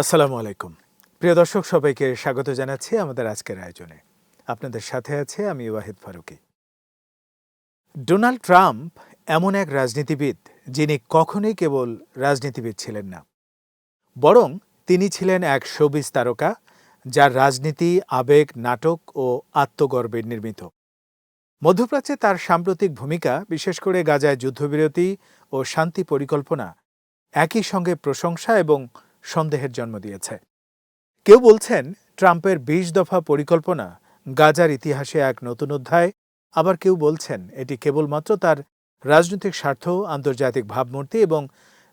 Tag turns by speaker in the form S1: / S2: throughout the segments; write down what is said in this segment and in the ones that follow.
S1: আসসালামু আলাইকুম। প্রিয় দর্শক, সবাইকে স্বাগত জানাচ্ছি আমাদের আজকের আয়োজনে। আপনাদের সাথে আছে আমি ওয়াহিদ ফারুকি। ডোনাল্ড ট্রাম্প এমন এক রাজনীতিবিদ যিনি কখনোই কেবল রাজনীতিবিদ ছিলেন না, বরং তিনি ছিলেন এক শোবিজ তারকা যার রাজনীতি, আবেগ, নাটক ও আত্মগর্বে নির্মিত। মধ্যপ্রাচ্যে তার সাম্প্রতিক ভূমিকা, বিশেষ করে গাজায় যুদ্ধবিরতি ও শান্তি পরিকল্পনা, একই সঙ্গে প্রশংসা এবং সন্দেহের জন্ম দিয়েছে। কেউ বলছেন, ট্রাম্পের বিশ দফা পরিকল্পনা গাজার ইতিহাসে এক নতুন অধ্যায়। আবার কেউ বলছেন, এটি কেবলমাত্র তার রাজনৈতিক স্বার্থ, আন্তর্জাতিক ভাবমূর্তি এবং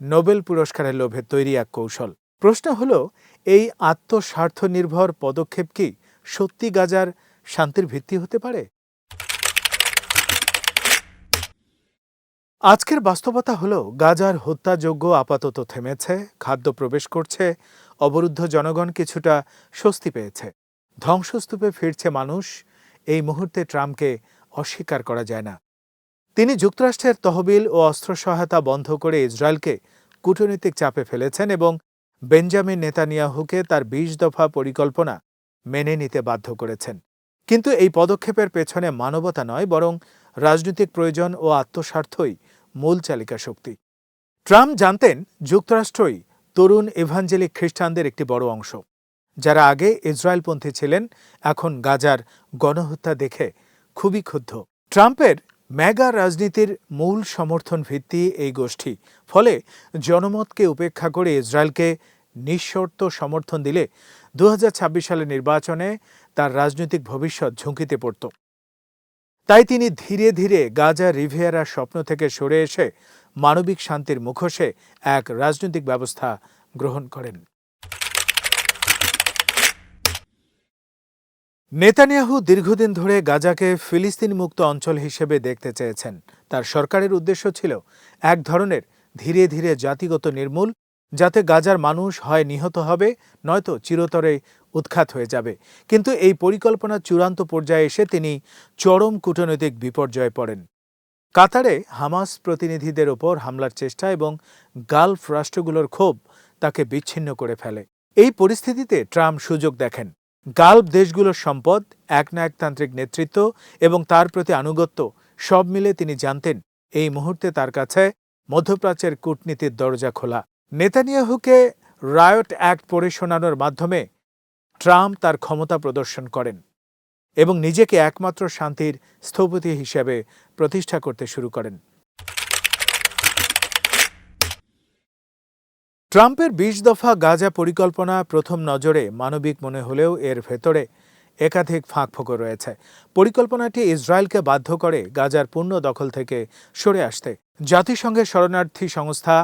S1: নোবেল পুরস্কারের লোভে তৈরি এক কৌশল। প্রশ্ন হল, এই আত্মস্বার্থ নির্ভর পদক্ষেপ কি সত্যি গাজার শান্তির ভিত্তি হতে পারে? আজকের বাস্তবতা হল, গাজার হত্যাযোগ্য আপাতত থেমেছে, খাদ্য প্রবেশ করছে, অবরুদ্ধ জনগণ কিছুটা স্বস্তি পেয়েছে। ধ্বংসস্তূপে ফিরছে মানুষ, এই মুহূর্তে ট্রাম্পকে অস্বীকার করা যায় না। তিনি যুক্তরাষ্ট্রের তহবিল ও অস্ত্র সহায়তা বন্ধ করে ইসরায়েলকে কূটনৈতিক চাপে ফেলেছেন এবং বেঞ্জামিন নেতানিয়াহুকে তার বিশ দফা পরিকল্পনা মেনে নিতে বাধ্য করেছেন। কিন্তু এই পদক্ষেপের পেছনে মানবতা নয়, বরং রাজনৈতিক প্রয়োজন ও আত্মস্বার্থই মূল চালিকা শক্তি। ট্রাম্প জানতেন যুক্তরাষ্ট্রই তরুণ এভাঞ্জেলিক খ্রিস্টানদের একটি বড় অংশ। যারা আগে ইসরায়েলপন্থী ছিলেন, এখন গাজার গণহত্যা দেখে খুবই ক্ষুব্ধ। ট্রাম্পের ম্যাগা রাজনীতির মূল সমর্থন ভিত্তি এই গোষ্ঠী। ফলে জনমতকে উপেক্ষা করে ইসরায়েলকে নিঃশর্ত সমর্থন দিলে দু হাজার ছাব্বিশ সালের নির্বাচনে তার রাজনৈতিক ভবিষ্যৎ ঝুঁকিতে পড়ত। তাই তিনি ধীরে ধীরে গাজা রিভিয়ারার স্বপ্ন থেকে সরে এসে মানবিক শান্তির মুখোশে এক রাজনৈতিক ব্যবস্থা গ্রহণ করেন। নেতানিয়াহু দীর্ঘদিন ধরে গাজাকে ফিলিস্তিন মুক্ত অঞ্চল হিসেবে দেখতে চেয়েছেন। তার সরকারের উদ্দেশ্য ছিল এক ধরনের ধীরে ধীরে জাতিগত নির্মূল যাতে গাজার মানুষ হয় নিহত হবে, নয়তো চিরতরে উৎখাত হয়ে যাবে। কিন্তু এই পরিকল্পনা চূড়ান্ত পর্যায়ে এসে তিনি চরম কূটনৈতিক বিপর্যয়ে পড়েন। কাতারে হামাস প্রতিনিধিদের ওপর হামলার চেষ্টা এবং গালফ রাষ্ট্রগুলোর ক্ষোভ তাকে বিচ্ছিন্ন করে ফেলে। এই পরিস্থিতিতে ট্রাম্প সুযোগ দেখেন। গালফ দেশগুলোর সম্পদ, একনায়কতান্ত্রিক নেতৃত্ব এবং তার প্রতি আনুগত্য সব মিলে তিনি জানতেন, এই মুহূর্তে তার কাছে মধ্যপ্রাচ্যের কূটনীতির দরজা খোলা। নেতানিয়াহুকে রায়ট অ্যাক্ট পড়ে শোনানোর মাধ্যমে ট্রাম্প তার ক্ষমতা প্রদর্শন করেন এবং নিজেকে একমাত্র শান্তির স্থপতি হিসেবে প্রতিষ্ঠা করতে শুরু করেন। ট্রাম্পের বিশ দফা গাজা পরিকল্পনা প্রথম নজরে মানবিক মনে হলেও এর ভেতরে একাধিক ফাঁকফোকর রয়েছে। পরিকল্পনাটি ইসরায়েলকে বাধ্য করে গাজার পূর্ণ দখল থেকে সরে আসতে। জাতিসংঘের শরণার্থী সংস্থা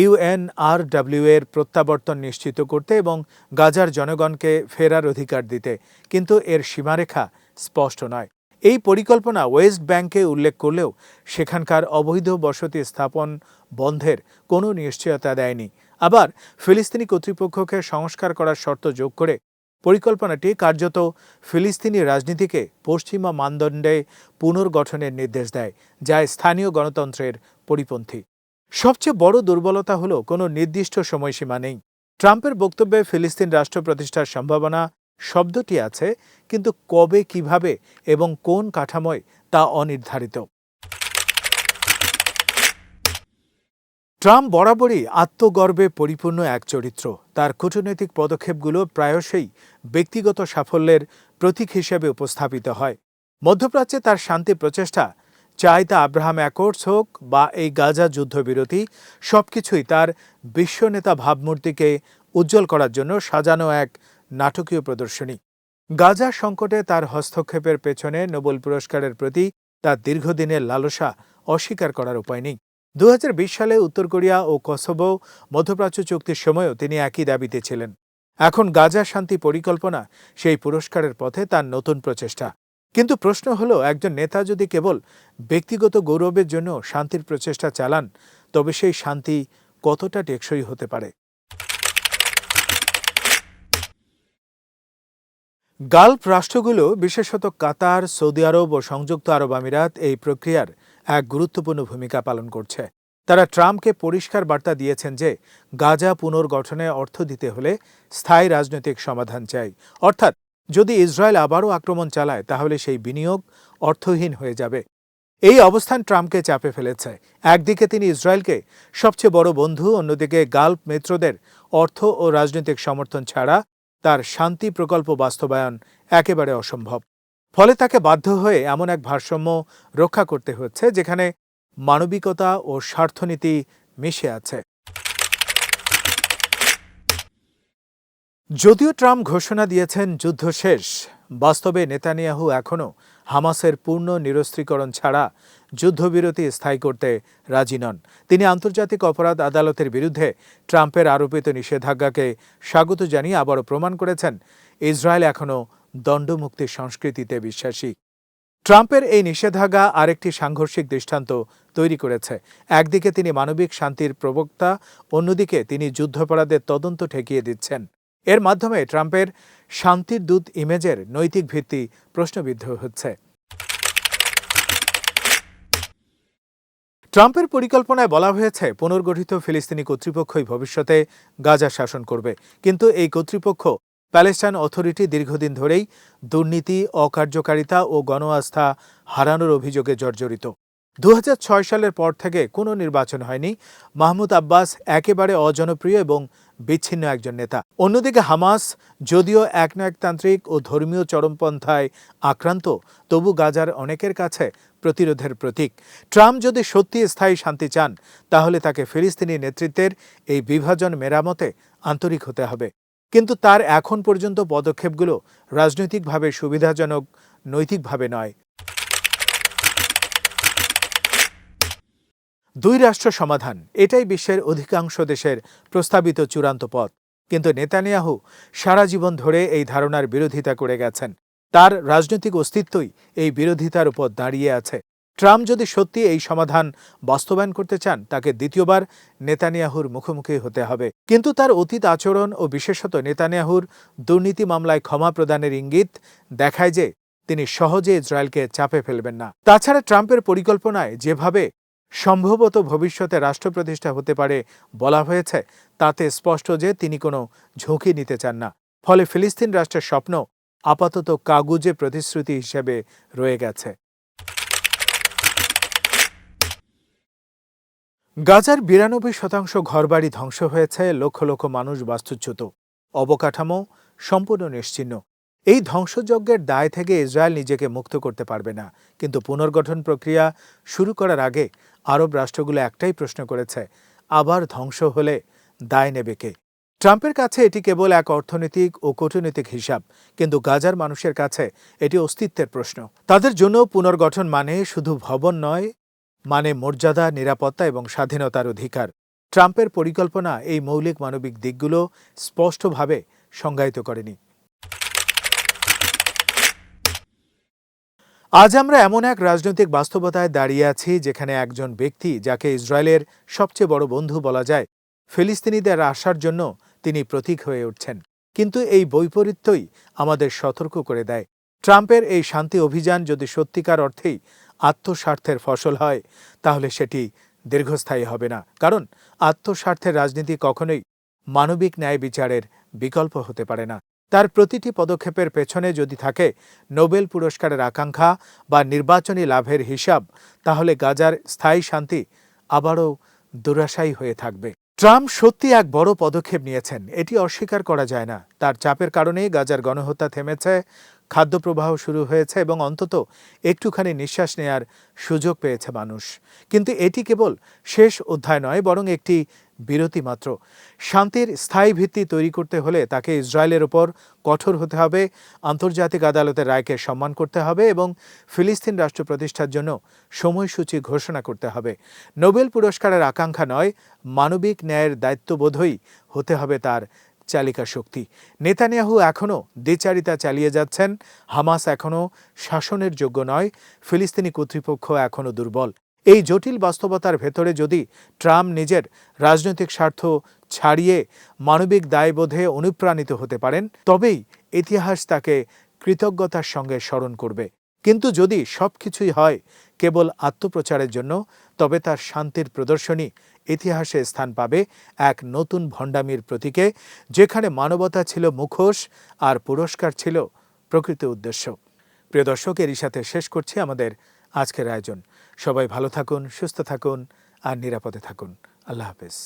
S1: ইউএনআরডব্লিউ এর প্রত্যাবর্তন নিশ্চিত করতে এবং গাজার জনগণকে ফেরার অধিকার দিতে। কিন্তু এর সীমারেখা স্পষ্ট নয়। এই পরিকল্পনা ওয়েস্ট ব্যাংকে উল্লেখ করলেও সেখানকার অবৈধ বসতি স্থাপন বন্ধের কোনো নিশ্চয়তা দেয়নি। আবার ফিলিস্তিনি কর্তৃপক্ষকে সংস্কার করার শর্ত যোগ করে পরিকল্পনাটি কার্যত ফিলিস্তিনি রাজনীতিকে পশ্চিমা মানদণ্ডে পুনর্গঠনের নির্দেশ দেয়, যা স্থানীয় গণতন্ত্রের পরিপন্থী। সবচেয়ে বড় দুর্বলতা হল কোনো নির্দিষ্ট সময়সীমা নেই। ট্রাম্পের বক্তব্যে ফিলিস্তিন রাষ্ট্র প্রতিষ্ঠার সম্ভাবনা শব্দটি আছে, কিন্তু কবে, কীভাবে এবং কোন কাঠামোয় তা অনির্ধারিত। ট্রাম্প বরাবরই আত্মগর্বে পরিপূর্ণ এক চরিত্র। তার কূটনৈতিক পদক্ষেপগুলো প্রায়শই ব্যক্তিগত সাফল্যের প্রতীক হিসেবে উপস্থাপিত হয়। মধ্যপ্রাচ্যে তার শান্তি প্রচেষ্টা চাই তা আব্রাহাম অ্যাকর্ডস হোক বা এই গাজা যুদ্ধবিরতি, সবকিছুই তার বিশ্বনেতা ভাবমূর্তিকে উজ্জ্বল করার জন্য সাজানো এক নাটকীয় প্রদর্শনী। গাজা সংকটে তার হস্তক্ষেপের পেছনে নোবেল পুরস্কারের প্রতি তার দীর্ঘদিনের লালসা অস্বীকার করার উপায় নেই। দু হাজার বিশ সালে উত্তর কোরিয়া ও কসোভো মধ্যপ্রাচ্য চুক্তির সময়ও তিনি একই দাবিতে ছিলেন। এখন গাজা শান্তি পরিকল্পনা সেই পুরস্কারের পথে তার নতুন প্রচেষ্টা। কিন্তু প্রশ্ন হলো, একজন নেতা যদি কেবল ব্যক্তিগত গৌরবের জন্য শান্তির প্রচেষ্টা চালান, তবে সেই শান্তি কতটা টেকসই হতে পারে? গালফ রাষ্ট্রগুলো, বিশেষত কাতার, সৌদি আরব ও সংযুক্ত আরব আমিরাত, এই প্রক্রিয়ার এক গুরুত্বপূর্ণ ভূমিকা পালন করছে। তারা ট্রাম্পকে পরিষ্কার বার্তা দিয়েছেন যে, গাজা পুনর্গঠনে অর্থ দিতে হলে স্থায়ী রাজনৈতিক সমাধান চাই। অর্থাৎ যদি ইসরায়েল আবারও আক্রমণ চালায়, তাহলে সেই বিনিয়োগ অর্থহীন হয়ে যাবে। এই অবস্থান ট্রাম্পকে চাপে ফেলেছে। একদিকে তিনি ইসরায়েলকে সবচেয়ে বড় বন্ধু, অন্যদিকে গাল্প মিত্রদের অর্থ ও রাজনৈতিক সমর্থন ছাড়া তার শান্তি প্রকল্প বাস্তবায়ন একেবারে অসম্ভব। ফলে তাকে বাধ্য হয়ে এমন এক ভারসাম্য রক্ষা করতে হচ্ছে, যেখানে মানবিকতা ও স্বার্থনীতি মিশে আছে। যদিও ট্রাম্প ঘোষণা দিয়েছেন যুদ্ধ শেষ, বাস্তবে নেতানিয়াহু এখনও হামাসের পূর্ণ নিরস্ত্রীকরণ ছাড়া যুদ্ধবিরতি স্থায়ী করতে রাজি নন। তিনি আন্তর্জাতিক অপরাধ আদালতের বিরুদ্ধে ট্রাম্পের আরোপিত নিষেধাজ্ঞাকে স্বাগত জানিয়ে আবারও প্রমাণ করেছেন, ইসরায়েল এখনও দণ্ডমুক্তির সংস্কৃতিতে বিশ্বাসী। ট্রাম্পের এই নিষেধাজ্ঞা আরেকটি সাংঘর্ষিক দৃষ্টান্ত তৈরি করেছে। একদিকে তিনি মানবিক শান্তির প্রবক্তা, অন্যদিকে তিনি যুদ্ধাপরাধের তদন্ত ঠেকিয়ে দিচ্ছেন। এর মাধ্যমে ট্রাম্পের শান্তির দূত ইমেজের নৈতিক ভিত্তি প্রশ্নবিদ্ধ হচ্ছে। ট্রাম্পের পরিকল্পনায় বলা হয়েছে, পুনর্গঠিত ফিলিস্তিনি কর্তৃপক্ষই ভবিষ্যতে গাজা শাসন করবে। কিন্তু এই কর্তৃপক্ষ প্যালেস্টাইন অথরিটি দীর্ঘদিন ধরেই দুর্নীতি, অকার্যকারিতা ও গণ আস্থা হারানোর অভিযোগে জর্জরিত। দু হাজার ছয় সালের পর থেকে কোনো নির্বাচন হয়নি। মাহমুদ আব্বাস একেবারে অজনপ্রিয় এবং বিচ্ছিন্ন একজন নেতা। অন্যদিকে হামাস যদিও একনায়কতান্ত্রিক ও ধর্মীয় চরমপন্থায় আক্রান্ত, তবু গাজার অনেকের কাছে প্রতিরোধের প্রতীক। ট্রাম্প যদি সত্যি স্থায়ী শান্তি চান, তাহলে তাকে ফিলিস্তিনি নেতৃত্বের এই বিভাজন মেরামতে আন্তরিক হতে হবে। কিন্তু তার এখন পর্যন্ত পদক্ষেপগুলো রাজনৈতিকভাবে সুবিধাজনক, নৈতিকভাবে নয়। দুই রাষ্ট্র সমাধান, এটাই বিশ্বের অধিকাংশ দেশের প্রস্তাবিত চূড়ান্ত পথ। কিন্তু নেতানিয়াহু সারা জীবন ধরে এই ধারণার বিরোধিতা করে গেছেন। তার রাজনৈতিক অস্তিত্বই এই বিরোধিতার উপর দাঁড়িয়ে আছে। ট্রাম্প যদি সত্যি এই সমাধান বাস্তবায়ন করতে চান, তাকে দ্বিতীয়বার নেতানিয়াহুর মুখোমুখি হতে হবে। কিন্তু তার অতীত আচরণ ও বিশেষত নেতানিয়াহুর দুর্নীতি মামলায় ক্ষমা প্রদানের ইঙ্গিত দেখায় যে তিনি সহজে ইসরায়েলকে চাপে ফেলবেন না। তাছাড়া ট্রাম্পের পরিকল্পনায় যেভাবে সম্ভবত ভবিষ্যতে রাষ্ট্র প্রতিষ্ঠা হতে পারে বলা হয়েছে, তাতে স্পষ্ট যে তিনি কোনো ঝুঁকি নিতে চান না। ফলে ফিলিস্তিন রাষ্ট্রের স্বপ্ন আপাতত কাগুজে প্রতিশ্রুতি হিসেবে রয়ে গেছে। গাজার বিরানব্বই শতাংশ ঘরবাড়ি ধ্বংস হয়েছে, লক্ষ লক্ষ মানুষ বাস্তুচ্যুত। অবকাঠামো সম্পূর্ণ নিশ্চিহ্ন এই ধ্বংসযজ্ঞের দায় থেকে ইসরায়েল নিজেকে মুক্ত করতে পারবে না। কিন্তু পুনর্গঠন প্রক্রিয়া শুরু করার আগে আরব রাষ্ট্রগুলো একটাই প্রশ্ন করেছে, আবার ধ্বংস হলে দায় নেবে কে? ট্রাম্পের কাছে এটি কেবল এক অর্থনৈতিক ও কূটনৈতিক হিসাব, কিন্তু গাজার মানুষের কাছে এটি অস্তিত্বের প্রশ্ন। তাদের জন্য পুনর্গঠন মানে শুধু ভবন নয় মানে মর্যাদা, নিরাপত্তা এবং স্বাধীনতার অধিকার। ট্রাম্পের পরিকল্পনা এই মৌলিক মানবিক দিকগুলো স্পষ্টভাবে সংজ্ঞায়িত করেনি। আজ আমরা এমন এক রাজনৈতিক বাস্তবতায় দাঁড়িয়ে আছি যেখানে একজন ব্যক্তি যাকে ইসরায়েলের সবচেয়ে বড় বন্ধু বলা যায়, ফিলিস্তিনিদের আসার জন্য তিনি প্রতীক হয়ে উঠছেন। কিন্তু এই বৈপরীত্যই আমাদের সতর্ক করে দেয়। ট্রাম্পের এই শান্তি অভিযান যদি সত্যিকার অর্থেই আত্মস্বার্থের ফসল হয়, তাহলে সেটি দীর্ঘস্থায়ী হবে না। কারণ আত্মস্বার্থের রাজনীতি কখনোই মানবিক ন্যায় বিচারের বিকল্প হতে পারে না। তার প্রতিটি পদক্ষেপের পেছনে যদি থাকে নোবেল পুরস্কারের আকাঙ্ক্ষা বা নির্বাচনী লাভের হিসাব, তাহলে গাজার স্থায়ী শান্তি আবারও দুরাশায়ী হয়ে থাকবে। ট্রাম্প সত্যি এক বড় পদক্ষেপ নিয়েছেন। এটি অস্বীকার করা যায় না। তার চাপের কারণেই গাজার গণহত্যা থেমেছে খাদ্য প্রবাহ শুরু হয়েছে এবং অন্তত একটুখানি নিঃশ্বাস নেয়ার সুযোগ পেয়েছে মানুষ। কিন্তু এটি কেবল শেষ অধ্যায় নয়, বরং একটি বিরতি মাত্র। শান্তির স্থায়ী ভিত্তি তৈরি করতে হলে তাকে ইসরায়েলের ওপর কঠোর হতে হবে, আন্তর্জাতিক আদালতের রায়কে সম্মান করতে হবে এবং ফিলিস্তিন রাষ্ট্র প্রতিষ্ঠার জন্য সময়সূচি ঘোষণা করতে হবে। নোবেল পুরস্কারের আকাঙ্ক্ষা নয়, মানবিক ন্যায়ের দায়িত্ববোধই হতে হবে তার চালিকা শক্তি। নেতানিয়াহু এখনও দ্বিচারিতা চালিয়ে যাচ্ছেন, হামাস এখনও শাসনের যোগ্য নয়, ফিলিস্তিনি কর্তৃপক্ষ এখনও দুর্বল। এই জটিল বাস্তবতার ভেতরে যদি ট্রাম্প নিজের রাজনৈতিক স্বার্থ ছাড়িয়ে মানবিক দায়বোধে অনুপ্রাণিত হতে পারেন, তবেই ইতিহাস তাকে কৃতজ্ঞতার সঙ্গে স্মরণ করবে। কিন্তু যদি সবকিছুই হয় কেবল আত্মপ্রচারের জন্য, তবে তার শান্তির প্রদর্শনী ইতিহাসে স্থান পাবে এক নতুন ভণ্ডামির প্রতীকে, যেখানে মানবতা ছিল মুখোশ আর পুরস্কার ছিল প্রকৃত উদ্দেশ্য। প্রিয় দর্শক, এরই সাথে শেষ করছি আমাদের আজকের আয়োজন। সবাই ভালো থাকুন সুস্থ থাকুন আর নিরাপদে থাকুন। আল্লাহ হাফেজ।